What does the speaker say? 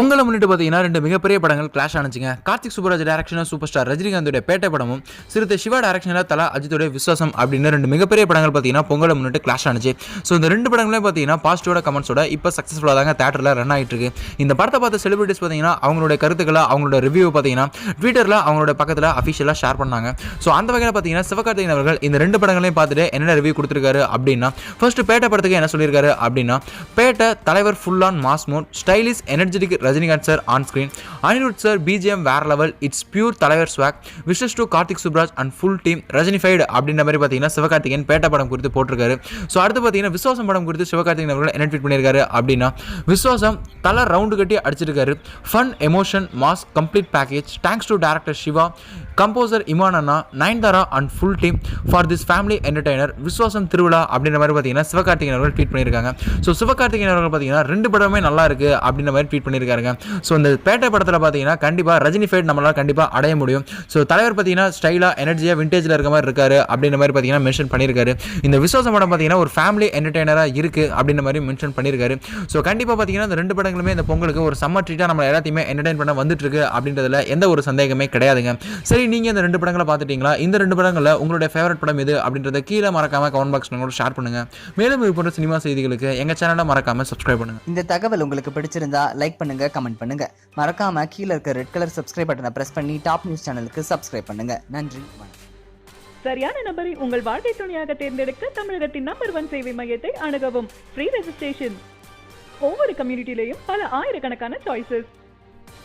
பொங்கலை முன்னிட்டு பார்த்தீங்கன்னா ரெண்டு மிகப்பெரிய படங்கள் கிளாஷ் ஆனிச்சுங்க. கார்த்திக் சுப்பராஜ் டேரக்ஷனில் சூப்பர் ஸ்டார் ரஜினிகாந்தோட பேட்டை படமும் சிறுத்தை சிவா டேரக்ஷனில் தலா அஜித்தோட விஸ்வாசம் அப்படின்னு ரெண்டு மிகப்பெரிய படங்கள் பார்த்தீங்கன்னா பொங்கலை முன்னிட்டு கிளாஷ் ஆனிச்சு. ஸோ இந்த ரெண்டு படங்களையும் பார்த்தீங்கன்னா பாசிட்டிவோட கமெண்ட்ஸோட இப்போ சக்ஸஸ்ஃபுல்லாக தாங்க தேட்டரில் ரன் ஆகிட்டு இருக்கு. இந்த படத்தை பார்த்த செலிபிரிட்டிஸ் பார்த்தீங்கன்னா அவங்களோட கருத்துக்களை அவங்களோட ரிவ்யூ பார்த்தீங்கன்னா ட்விட்டரில் அவங்களோட பக்கத்தில் அஃபிஷியலாக ஷேர் பண்ணாங்க. ஸோ அந்த வகையில் பார்த்தீங்கன்னா சிவகார்த்திகேயன் அவர்கள் இந்த ரெண்டு படங்களையும் பார்த்துட்டு என்ன ரிவ்யூ கொடுத்துருக்காரு அப்படின்னா ஃபர்ஸ்ட் பேட்டை படத்துக்கு என்ன சொல்லியிருக்காரு அப்படின்னா பேட்டை தலைவர் full on mass mode stylish energetic Rajinikanth sir on screen Anirudh sir BGM வேற லெவல் இட்ஸ் பியூர் தலைவர் swag wishes to Karthik Subbaraj and full team Rajinified அப்படின்ற மாதிரி பார்த்தீங்கன்னா சிவகார்த்திகேயன் பேட்ட படம் குறித்து போட்டிருக்காரு. ஸோ அடுத்து பார்த்தீங்கன்னா விசுவாசம் படம் குறித்து சிவகார்த்திகேயன் அவர்கள் என்ன ட்வீட் பண்ணியிருக்காரு அப்படின்னா விசுவாசம் தலை ரவுண்டு கட்டி அடிச்சிருக்காரு. Fun emotion mass complete package thanks to director Siva composer Imman Anna Nayanthara and full team for this family entertainer Viswasam திருவிழா அப்படின்ற மாதிரி பார்த்தீங்கன்னா சிவகார்த்திகேயன் அவர்கள் ட்வீட் பண்ணியிருக்காங்க. ஸோ சிவகார்த்திகேயன் அவர்கள் பார்த்தீங்கன்னா ரெண்டு படமே நல்லா இருக்குது அப்படின்ற மாதிரி ட்வீட் பண்ணியிருக்காங்க ஸோ இந்த பேட்டை படத்தில் பார்த்தீங்கன்னா கண்டிப்பாக ரஜினி ஃபைட் நம்மளால் கண்டிப்பாக அடைய முடியும். ஸோ தலைவர் பார்த்தீங்கன்னா ஸ்டைலாக எனர்ஜியாக விண்டேஜில் இருக்க மாதிரி இருக்காரு அப்படின்ற மாதிரி பார்த்தீங்கன்னா மென்ஷன் பண்ணியிருக்காரு. இந்த விஸ்வாசம் படம் பார்த்தீங்கன்னா ஒரு ஃபேமிலி என்டர்டைனராக இருக்குது அப்படின்ற மாதிரி மென்ஷன் பண்ணியிருக்காரு. ஸோ கண்டிப்பாக பார்த்தீங்கன்னா இந்த ரெண்டு படங்களுமே இந்த பொங்கலுக்கு ஒரு சம்மர் ட்ரீட்டாக நம்ம எல்லாத்தையுமே என்டர்டைன் பண்ண வந்துட்டு இருக்கு அப்படின்றதுல எந்த ஒரு சந்தேகமே கிடையாதுங்க. சரி நீங்கள் இந்த ரெண்டு படங்களை பார்த்துட்டீங்களா? இந்த ரெண்டு படங்களில் உங்களுடைய ஃபேவரட் படம் எது? அப்படின்றத கீழே மறக்காம கமெண்ட் பாக்ஸ் கூட ஷேர் பண்ணுங்க. மேலும் இது போன்ற சினிமா செய்திகளுக்கு எங்கள் சேனலை மறக்காம சப்ஸ்கிரைப் பண்ணுங்க. இந்த தகவல் உங்களுக்கு பிடிச்சிருந்தா லைக் பண்ணுங்க கமெண்ட் பண்ணுங்க. மறக்காம கீழே இருக்க ரெட் கலர் சப்ஸ்கிரைப் பட்டனை பிரஸ் பண்ணி டாப் நியூஸ் சேனலுக்கு சப்ஸ்கிரைப் பண்ணுங்க. நன்றி வணக்கம். சரியான நபரை உங்கள் வாழ்க்கை துணையாக தேர்ந்தெடுக்க தமிழகத்தின் நம்பர் ஒன் சேவை மையத்தை அணுகவும். ஃப்ரீ ரெஜிஸ்ட்ரேஷன் ஒவ்வொரு கம்யூனிட்டிலையும் பல ஆயிரக்கணக்கான சாய்ஸஸ்